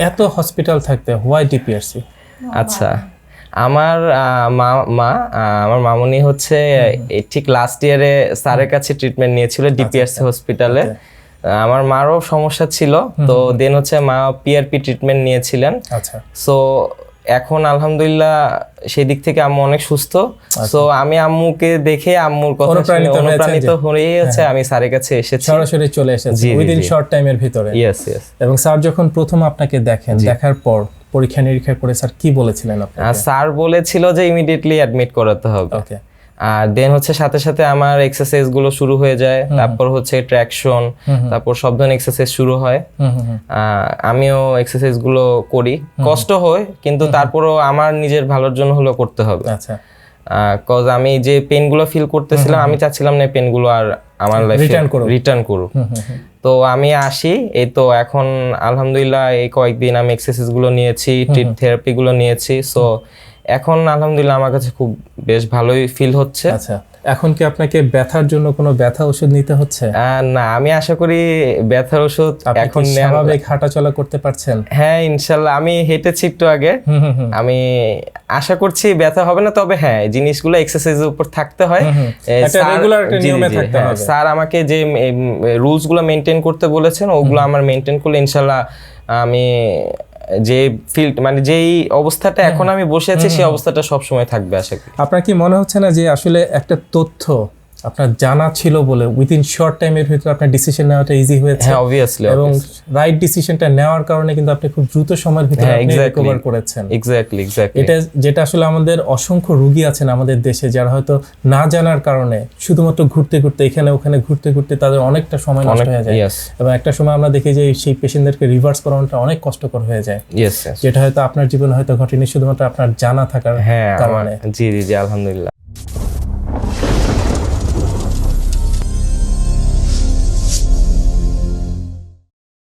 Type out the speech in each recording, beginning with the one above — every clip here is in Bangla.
এত হসপিটাল থাকতে হোয়াই ডিপিআরসি আচ্ছা। আমার আহ, মা মা আহ, আমার মামুনি হচ্ছে ঠিক লাস্ট ইয়ারে স্যারের কাছে ট্রিটমেন্ট নিয়েছিল ডিপিআরসি হসপিটালে আমার মারও সমস্যা ছিল তো দেন হচ্ছে মা পিআরপি ট্রিটমেন্ট নিয়েছিলেন। আচ্ছা। সো এখন আলহামদুলিল্লাহ সেদিক থেকে আম্মু অনেক সুস্থ। সো আমি আম্মুকে দেখে আম্মুর কথা অনুপ্রাণিত অনুপ্রাণিত যে- হ্যাঁ, হয়েই হচ্ছে আমি স্যারের কাছে এসেছি। সরাসরি চলে এসেছি উইদিন শর্ট টাইমের ভিতরে। ইয়েস ইয়েস এবং স্যার যখন প্রথম আপনাকে দেখেন দেখার পর পরীক্ষা নিরীক্ষা করে স্যার কি বলেছিলেন আপনাকে? স্যার বলেছিল যে ইমিডিয়েটলি অ্যাডমিট করাতে হবে। ওকে আর দেন হচ্ছে সাথে সাথে আমার এক্সারসাইজগুলো শুরু হয়ে যায়। তারপর হচ্ছে ট্র্যাকশন তারপর সব ধরনের এক্সারসাইজ শুরু হয়। আমিও এক্সারসাইজগুলো করি। কষ্ট হয় কিন্তু তারপরও আমার নিজের ভালোর জন্য হলেও করতে হবে। আচ্ছা। কজ আমি যে পেনগুলো ফিল করতেছিলাম আমি চাচ্ছিলাম না পেনগুলো আর আমার লাইফে। রিটার্ন করুক। তো আমি আসি এই তো এখন আলহামদুলিল্লাহ এই কয়েকদিন আমি এক্সারসাইজগুলো নিয়েছি ট্রিট থেরাপি গুলো নিয়েছি। সো এখন আলহামদুলিল্লাহ আমার কাছে খুব বেশ ভালোই ফিল হচ্ছে। আচ্ছা এখন কি আপনাকে ব্যথার জন্য কোনো ব্যথা ওষুধ নিতে হচ্ছে? না আমি আশা করি ব্যথার ওষুধ এখন স্বাভাবিক হাঁটাচলা করতে পারছেন? হ্যাঁ ইনশাল্লাহ। আমি হেঁটেছি একটু আগে। আমি আশা করছি ব্যথা হবে না তবে হ্যাঁ জিনিসগুলো এক্সারসাইজের উপর থাকতে হয়। স্যার- হ্যাঁ। স্যার আমাকে যে রুলসগুলো মেনটেন করতে বলেছেন ওগুলো আমার মেনটেন করলে ইনশাল্লাহ আমি যে ফিল্ড মানে যেই অবস্থাটা এখন আমি বসে আছি সেই অবস্থাটা সব সময় থাকবে আশা করি। আপনার কি মনে হচ্ছে না যে আসলে একটা তথ্য আপনার জানা ছিল বলে উইদিন শর্ট টাইমের ভিতরে আপনার ডিসিশন নেওয়াটা ইজি হয়েছে। হ্যাঁ অবভিয়াসলি এবং রাইট ডিসিশনটা নেওয়ার কারণে কিন্তু আপনি খুব দ্রুত সময়ের ভিতরে হ্যাঁ, আপনি রিকভার করেছেন। এক্স্যাক্টলি এক্স্যাক্টলি এটা যেটা আসলে আমাদের অসংখ্য রুগী আছেন আমাদের দেশে যারা হয়তো না জানার কারণে শুধুমাত্র ঘুরতে ঘুরতে এখানে ওখানে ঘুরতে ঘুরতে তাদের অনেকটা সময় নষ্ট হয়ে যায়। এবং একটা সময় আমরা দেখি যে সেই পেশেন্টদেরকে রিভার্স করানোটা অনেক কষ্টকর হয়ে যায়। যেটা হয়তো আপনার জীবনে হয়তো ঘটেনি শুধুমাত্র আপনার জানা থাকার হ্যাঁ কারণে। জি জি জি আলহামদুলিল্লাহ।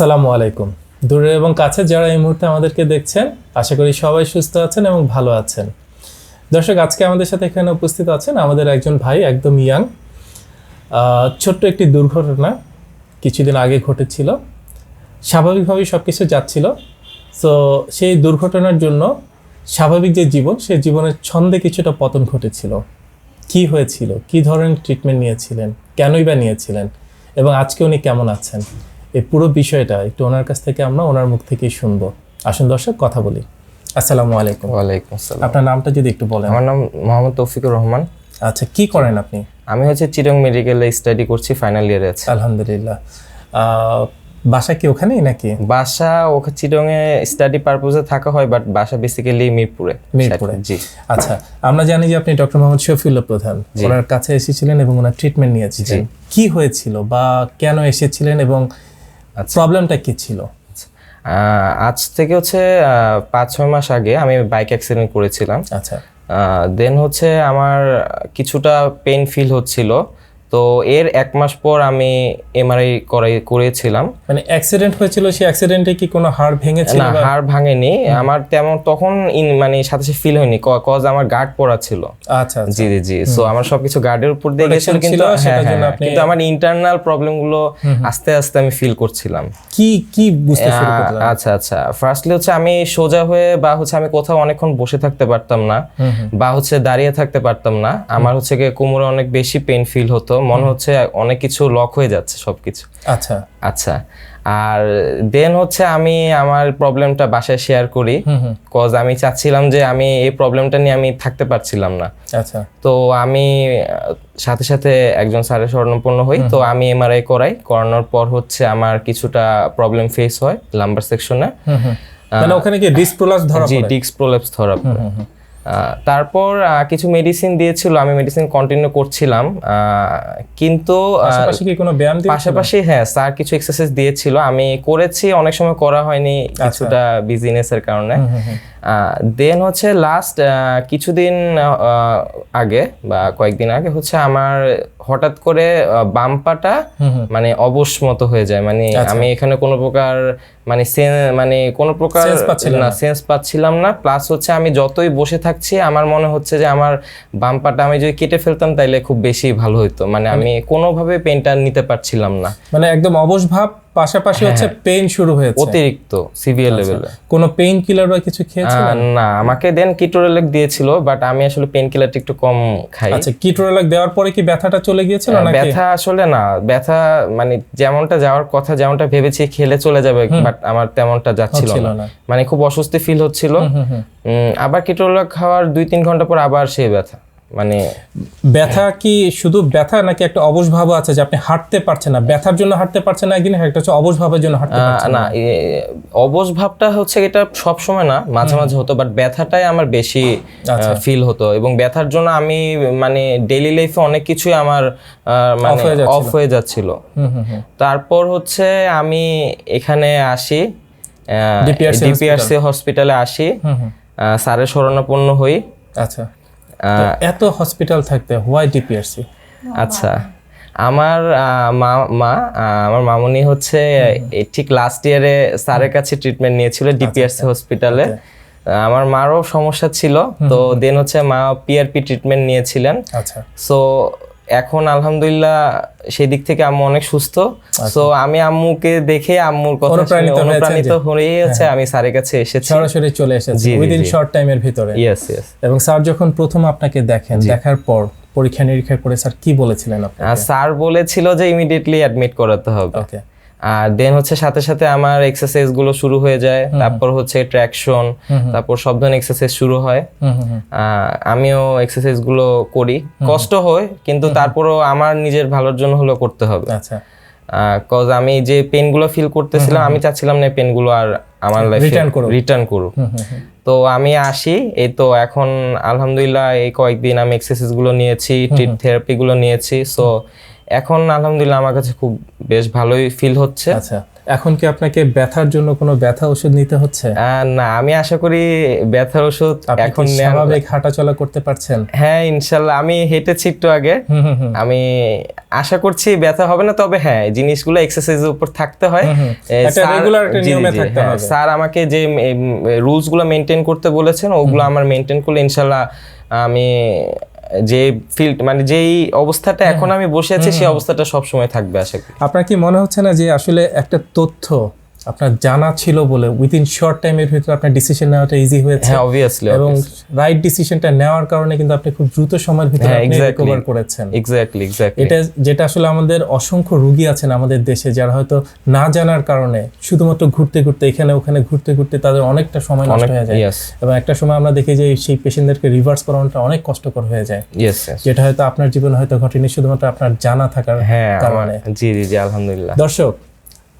আসসালামু আলাইকুম। দূরে এবং কাছে যারা এই মুহূর্তে আমাদেরকে দেখছেন, আশা করি সবাই সুস্থ আছেন এবং ভালো আছেন। দর্শক, আজকে আমাদের সাথে এখানে উপস্থিত আছেন আমাদের একজন ভাই, একদম ইয়াং। ছোট্ট একটি দুর্ঘটনা কিছুদিন আগে ঘটেছিল। স্বাভাবিকভাবেই সব কিছু যাচ্ছিল। তো সেই দুর্ঘটনার জন্য স্বাভাবিক যে জীবন, সেই জীবনের ছন্দে কিছুটা পতন ঘটেছিল। কি হয়েছিল? কি ধরনের ট্রিটমেন্ট নিয়েছিলেন? কেনই বা নিয়েছিলেন? এবং আজকে উনি কেমন আছেন? এই পুরো বিষয়টা একটু ওনার কাছ থেকে আমরা ওনার মুখ থেকেই শুনব। আসুন দর্শক কথা বলি। আসসালামু আলাইকুম। ওয়ালাইকুম আসসালাম। আপনার নামটা যদি একটু বলেন। আমার নাম মোহাম্মদ তৌফিকুর রহমান। আচ্ছা কি করেন আপনি? আমি হচ্ছে চিরং মেডিকেলে স্টাডি করছি ফাইনাল ইয়ারে আছি। আলহামদুলিল্লাহ। বাসা কি ওখানেই নাকি? বাসা ওখানে চিরং এ স্টাডি পারপোজে থাকা হয় বাট বাসা বেসিক্যালি মিরপুরে। মিরপুরে। জি। আচ্ছা আমরা জানি যে আপনি ডক্টর মোহাম্মদ শফিউল্লাহ প্রধান। ওনার কাছে এসেছিলেন এবং ওনার ট্রিটমেন্ট নিয়েছিলেন। কি হয়েছিল বা কেন এসেছিলেন এবং। প্রবলেমটা কি ছিল? আহ, আজ থেকে হচ্ছে পাঁচ ছয় মাস আগে আমি বাইক অ্যাক্সিডেন্ট করেছিলাম। আচ্ছা। দেন হচ্ছে আমার কিছুটা পেন ফিল হচ্ছিল। তো এর এক মাস পর আমি এমআরআই করাই করেছিলাম। মানে অ্যাক্সিডেন্ট হয়েছিল সেই অ্যাক্সিডেন্টে কি কোনো হাড় ভেঙেছিল না হাড় ভাঙেনি। আমার তেমন তখন মানে সাথে সাথে ফিল হয়নি কজ আমার গার্ড পরা ছিল আচ্ছা। জি জি জি। সো আমার সবকিছু গার্ডের উপর দিয়ে গেছিল কিন্তু হ্যাঁ, হ্যাঁ, কিন্তু আমার ইন্টারনাল প্রবলেমগুলো আস্তে আস্তে আমি ফিল করছিলাম। কি কি বুঝতে শুরু আহ, করলেন? আচ্ছা আচ্ছা। ফার্স্টলি হচ্ছে আমি সোজা হয়ে বা হচ্ছে আমি কোথাও অনেকক্ষণ বসে থাকতে পারতাম না বা হচ্ছে দাঁড়িয়ে থাকতে পারতাম না। আমার হচ্ছে কোমরে অনেক বেশি পেন ফিল হতো। মনে হচ্ছে অনেক কিছু লক হয়ে যাচ্ছে সবকিছু। আচ্ছা। আচ্ছা আর দেন হচ্ছে আমি আমার প্রবলেমটা বাসায় শেয়ার করি। কজ আমি চাচ্ছিলাম যে আমি এই প্রবলেমটা নিয়ে আমি থাকতে পারছিলাম না। আচ্ছা। তো আমি সাথে সাথে একজন স্যারের স্বর্ণপন্ন হই। তো আমি এমআরআই করাই। করানোর পর হচ্ছে আমার কিছুটা প্রবলেম ফেস হয় লাম্বার সেকশনে মানে ওখানে কি ডিসপ্রোলাস ধরা জি পড়ে। ডিক্স প্রোলেপস ধরা পড়ে। তারপর আহ, কিছু মেডিসিন দিয়েছিল আমি মেডিসিন কন্টিনিউ করছিলাম। আহ, কিন্তু পাশাপাশি কি কোনো ব্যায়াম পাশাপাশি হ্যাঁ স্যার কিছু এক্সারসাইজ দিয়েছিল। আমি করেছি অনেক সময় করা হয়নি কিছুটা বিজিনেসের কারণে। দেন হচ্ছে লাস্ট কিছুদিন আগে বা কয়েকদিন আগে হচ্ছে আমার হঠাৎ করে বাম পাটা মানে অবশ মতো হয়ে যায়। মানে আমি এখানে কোনো প্রকার মানে মানে কোনো প্রকার না সেন্স পাচ্ছিলাম না। প্লাস হচ্ছে আমি যতই বসে থাকছি আমার মনে হচ্ছে যে আমার বাম পাটা আমি যদি কেটে ফেলতাম তাইলে খুব বেশি ভালো হতো মানে আমি কোনোভাবে পেনটা নিতে পারছিলাম না। মানে একদম অবশ ভাব পাশাপাশি হচ্ছে পেইন শুরু হয়েছে। অতিরিক্ত সিভিয়ার লেভেলে কোনো পেইন কিলার বা কিছু খেয়েছিলেন? না আমাকে দেন কিটোরেলেক দিয়েছিল বাট আমি আসলে পেন কিলারটা একটু কম খাই। আচ্ছা কিটোরালাক দেওয়ার পরে কি ব্যথাটা চলে গিয়েছিল নাকি? ব্যথা আসলে না ব্যথা মানে যেমনটা যাওয়ার কথা যেমনটা ভেবেছি খেলে চলে যাবে বাট আমার তেমনটা যাচ্ছিল না। মানে খুব অস্বস্তি ফিল হচ্ছিল। আবার কিটোরেলেক খাওয়ার দুই তিন ঘণ্টা পর আবার সেই ব্যথা। মানে ব্যথা কি শুধু ব্যথা নাকি একটা অবশ ভাব আছে যে আপনি হাঁটতে পারছেন না? ব্যথার জন্য হাঁটতে পারছেন না একদিন একটা হচ্ছে অবশ ভাবের জন্য হাঁটতে পারছেন না এ, অবশ ভাবটা হচ্ছে এটা সব সময় না মাঝে মাঝে হতো বাট ব্যথাটাই আমার বেশি আচ্ছা। ফিল হতো। এবং ব্যথার জন্য আমি মানে ডেইলি লাইফে অনেক কিছুই আমার মানে অফ হয়ে যাচ্ছিল। হুম হুম হুম। তারপর হচ্ছে আমি এখানে আসি ডিপিআরসি হসপিটালে আসি স্যারের শরণাপন্ন হই। আচ্ছা। এত হসপিটাল থাকতে হোয়াই ডিপিআরসি আচ্ছা। আমার মা মা আমার মামুনি হচ্ছে ঠিক লাস্ট ইয়ারে স্যারের কাছে ট্রিটমেন্ট নিয়েছিল ডিপিআরসি হসপিটালে আমার মারও সমস্যা ছিল। তো দেন হচ্ছে মা পিআরপি ট্রিটমেন্ট নিয়েছিলেন। আচ্ছা। সো এখন আলহামদুলিল্লাহ সেই দিক থেকে আম্মু অনেক সুস্থ। সো আমি আম্মুকে দেখে আম্মুর কথা অনুপ্রাণিত হয়েই হচ্ছে আমি স্যারের কাছে এসেছি। সরাসরি চলে এসেছি উইদিন শর্ট টাইমের ভিতরে। ইয়েস ইয়েস এবং স্যার যখন প্রথম আপনাকে দেখেন দেখার পর পরীক্ষা নিরীক্ষা করে স্যার কি বলেছিলেন আপনি স্যার বলেছিল যে ইমিডিয়েটলি অ্যাডমিট করাতে হবে। ওকে আর দেন হচ্ছে সাথে সাথে আমার এক্সারসাইজগুলো শুরু হয়ে যায়। তারপর হচ্ছে ট্র্যাকশন তারপর সব ধরনের এক্সারসাইজ শুরু হয়। আমিও এক্সারসাইজগুলো করি। কষ্ট হয় কিন্তু তারপরও আমার নিজের ভালোর জন্য হলেও করতে হবে। আচ্ছা। কজ আমি যে পেনগুলো ফিল করতেছিলাম আমি চাচ্ছিলাম না পেনগুলো আর আমার লাইফে। রিটার্ন করুক। তো আমি আসি এই তো এখন আলহামদুলিল্লাহ এই কয়েকদিন আমি এক্সারসাইজগুলো নিয়েছি থেরাপি গুলো নিয়েছি। সো এখন আলহামদুলিল্লাহ আমার কাছে খুব বেশ ভালোই ফিল হচ্ছে। আচ্ছা এখন কি আপনাকে ব্যথার জন্য কোনো ব্যথা ওষুধ নিতে হচ্ছে? না আমি আশা করি ব্যথার ওষুধ এখন স্বাভাবিক হাঁটাচলা করতে পারছেন? হ্যাঁ ইনশাল্লাহ। আমি হেঁটেছি একটু আগে। আমি আশা করছি ব্যথা হবে না তবে হ্যাঁ জিনিসগুলো এক্সারসাইজের উপর থাকতে হয়। স্যার- আমাকে যে রুলসগুলো মেনটেন করতে বলেছেন ওগুলো আমার মেনটেন করলে ইনশাল্লাহ আমি যে ফিল্ড মানে যেই অবস্থাটা এখন আমি বসে আছি সেই অবস্থাটা সবসময় থাকবে আশা করি। আপনার কি মনে হচ্ছে না যে আসলে একটা তথ্য আপনার জানা ছিল বলে উইদিন শর্ট টাইমের ভিতরে আপনার ডিসিশন নেওয়াটা ইজি হয়েছে। হ্যাঁ অবভিয়াসলি এবং রাইট ডিসিশনটা নেওয়ার কারণে কিন্তু আপনি খুব দ্রুত সময়ের ভিতরে হ্যাঁ, আপনি রিকভার করেছেন। এক্স্যাক্টলি এক্স্যাক্টলি এটা যেটা আসলে আমাদের অসংখ্য রোগী আছেন আমাদের দেশে যারা হয়তো না জানার কারণে শুধুমাত্র ঘুরতে ঘুরতে এখানে ওখানে ঘুরতে ঘুরতে তাদের অনেকটা সময় নষ্ট হয়ে যায়। এবং একটা সময় আমরা দেখি যে সেই পেশেন্টদেরকে রিভার্স করানোটা অনেক কষ্টকর হয়ে যায়। ইয়েস যেটা হয়তো আপনার জীবনে হয়তো ঘটেনি শুধুমাত্র আপনার জানা থাকার হ্যাঁ কারণে। জি জি জি আলহামদুলিল্লাহ। দর্শক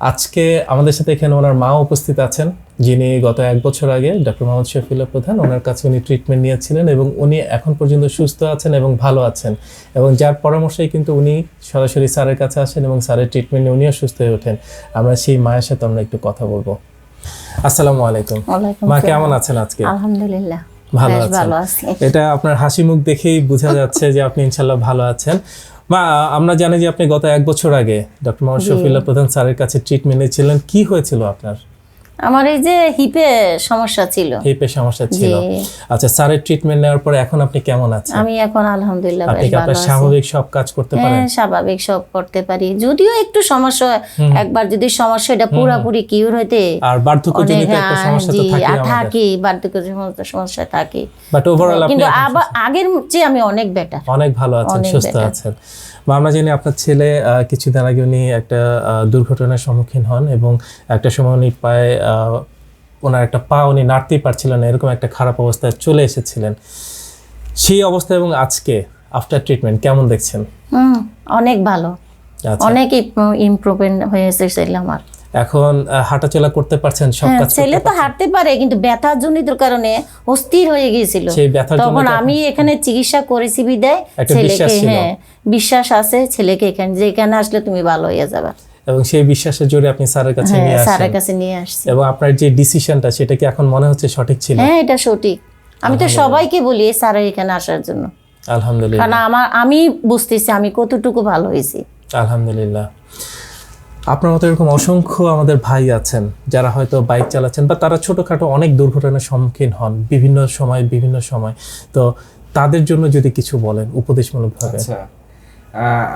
আজকে আমাদের সাথে এখানে ওনার মা উপস্থিত আছেন যিনি গত এক বছর আগে ডক্টর মোহাম্মদ শফিউল্লাহ প্রধান ওনার কাছে উনি ট্রিটমেন্ট নিয়েছিলেন এবং উনি এখন পর্যন্ত সুস্থ আছেন এবং ভালো আছেন। এবং যার পরামর্শেই কিন্তু উনি সরাসরি স্যারের কাছে আসেন এবং স্যারের ট্রিটমেন্ট নিয়ে উনিও সুস্থ হয়ে ওঠেন। আমরা সেই মায়ের সাথে আমরা একটু কথা বলব। আসসালামু আলাইকুম। মা কেমন আছেন আজকে? আলহামদুলিল্লাহ ভালো আছেন। এটা আপনার হাসি মুখ দেখেই বোঝা যাচ্ছে যে আপনি ইনশাল্লাহ ভালো আছেন। মা আমরা জানি যে আপনি গত এক বছর আগে ডক্টর মোহাম্মদ শফিল্লা প্রধান স্যারের কাছে ট্রিটমেন্ট নিয়েছিলেন। কি হয়েছিল আপনার? আমার এই যে হিপে সমস্যা ছিল। হিপে সমস্যা ছিল। আচ্ছা স্যারের ট্রিটমেন্ট নেওয়ার পরে এখন আপনি কেমন আছেন? আমি এখন আলহামদুলিল্লাহ আপনি আপনার স্বাভাবিক সব কাজ করতে পারেন? হ্যাঁ স্বাভাবিক সব করতে পারি। যদিও একটু সমস্যা একবার যদি সমস্যা এটা পুরোপুরি কিউর হইতে আর বার্ধক্যজনিত একটা সমস্যা তো থাকে আমাদের। থাকি বার্ধক্য সমস্যা থাকে। বাট ওভারঅল আপনি কিন্তু আবার আগের চেয়ে আমি অনেক বেটার অনেক ভালো আছেন সুস্থ আছেন। বা আমরা জানি আপনার ছেলে কিছুদিন আগে উনি একটা দুর্ঘটনার সম্মুখীন হন এবং একটা সময় উনি পায়ে ওনার একটা পা উনি নাড়তেই পারছিলেন না এরকম একটা খারাপ অবস্থায় চলে এসেছিলেন। সেই অবস্থা এবং আজকে আফটার ট্রিটমেন্ট কেমন দেখছেন? অনেক ভালো। আচ্ছা। অনেক ইমপ্রুভমেন্ট হয়েছে আমার। এখন হাঁটাচলা করতে পারছেন সব হ্যাঁ, কাজ ছেলে তো হাঁটতে পারে কিন্তু ব্যথা জনিত কারণে অস্থির হয়ে গিয়েছিল। সেই ব্যথার তখন আমি এখানে চিকিৎসা করেছি বিদায় ছেলেকে ছিল। হ্যাঁ বিশ্বাস আছে ছেলেকে এখানে যে এখানে আসলে তুমি ভালো হয়ে যাবে। এবং সেই বিশ্বাসের জোরে আপনি স্যারের কাছে হ্যাঁ নিয়ে স্যারের কাছে নিয়ে আসছি। এবং আপনার যে ডিসিশনটা সেটা কি এখন মনে হচ্ছে সঠিক ছিল? হ্যাঁ এটা সঠিক। আমি তো সবাইকে বলি স্যারের এখানে আসার জন্য। আলহামদুলিল্লাহ। কারণ আমার আমি বুঝতেছি আমি কতটুকু ভালো হয়েছি। আলহামদুলিল্লাহ। আপনার মতো এরকম অসংখ্য আমাদের ভাই আছেন যারা হয়তো বাইক চালাচ্ছেন বা তারা ছোটোখাটো অনেক দুর্ঘটনার সম্মুখীন হন বিভিন্ন সময় বিভিন্ন সময়। তো তাদের জন্য যদি কিছু বলেন উপদেশমূলকভাবে। আচ্ছা।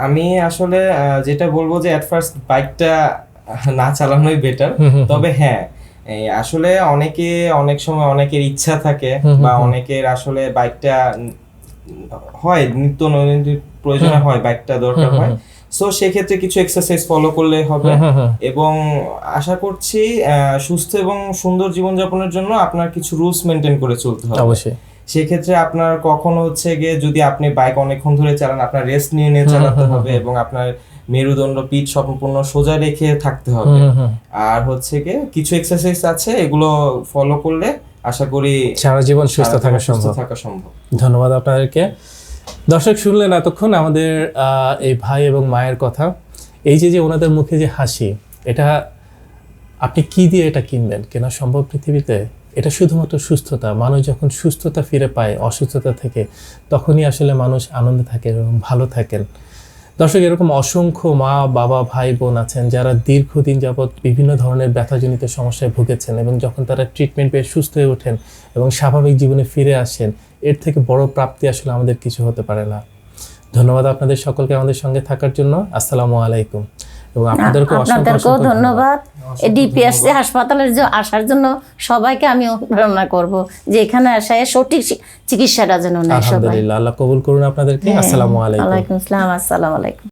আমি আসলে যেটা বলব যে অ্যাট ফার্স্ট বাইকটা না চালানোই বেটার তবে হ্যাঁ আসলে অনেকে অনেক সময় অনেকের ইচ্ছা থাকে বা অনেকের আসলে বাইকটা হয় নিত্য নৈমিত্তিক প্রয়োজনে হয় বাইকটা দরকার হয়। সো সেক্ষেত্রে কিছু এক্সারসাইজ ফলো করলে হবে। হুম, হুম। এবং আশা করছি সুস্থ এবং সুন্দর জীবনযাপনের জন্য আপনার কিছু রুলস মেনটেন করে চলতে হবে। অবশ্যই। সেক্ষেত্রে আপনার কখনো হচ্ছে গিয়ে যদি আপনি বাইক অনেকক্ষণ ধরে চালান আপনার রেস্ট নিয়ে নিয়ে চালাতে হবে এবং আপনার মেরুদণ্ড পিঠ সম্পূর্ণ সোজা রেখে থাকতে হবে। আর হচ্ছে গিয়ে কিছু এক্সারসাইজ আছে এগুলো ফলো করলে আশা করি সারা জীবন সুস্থ থাকা সম্ভব। থাকা সম্ভব। ধন্যবাদ আপনাদেরকে। দর্শক, শুনলেন এতক্ষণ আমাদের এই ভাই এবং মায়ের কথা। এই যে যে ওনাদের মুখে যে হাসি, এটা আপনি কি দিয়ে এটা কিনবেন? কেনা সম্ভব পৃথিবীতে? এটা শুধুমাত্র সুস্থতা। মানুষ যখন সুস্থতা ফিরে পায়, অসুস্থতা থেকে, তখনই আসলে মানুষ আনন্দে থাকে এবং ভালো থাকেন। দর্শক, এরকম অসংখ্য মা, বাবা, ভাই, বোন আছেন যারা দীর্ঘদিন যাবৎ বিভিন্ন ধরনের ব্যথাজনিত সমস্যায় ভুগেছেন এবং যখন তারা ট্রিটমেন্ট পেয়ে সুস্থ হয়ে ওঠেন এবং স্বাভাবিক জীবনে ফিরে আসেন এর থেকে বড় প্রাপ্তি আসলে আমাদের কিছু হতে পারে না। ধন্যবাদ আপনাদের সকলকে আমাদের সঙ্গে থাকার জন্য। আসসালামু আলাইকুম। এবং আপনাদেরকে অসংখ্য আপনাদেরকেও ধন্যবাদ। ডিপিএসসি হাসপাতালের যে আসার জন্য সবাইকে আমি অনুপ্রেরণা করব যে এখানে আসায় সঠিক চিকিৎসাটা যেন নেয় সবাই। আলহামদুলিল্লাহ। আল্লাহ কবুল করুন আপনাদেরকে। আসসালামু আলাইকুম। ওয়ালাইকুম আসসালাম। আসসালামু আলাইকুম।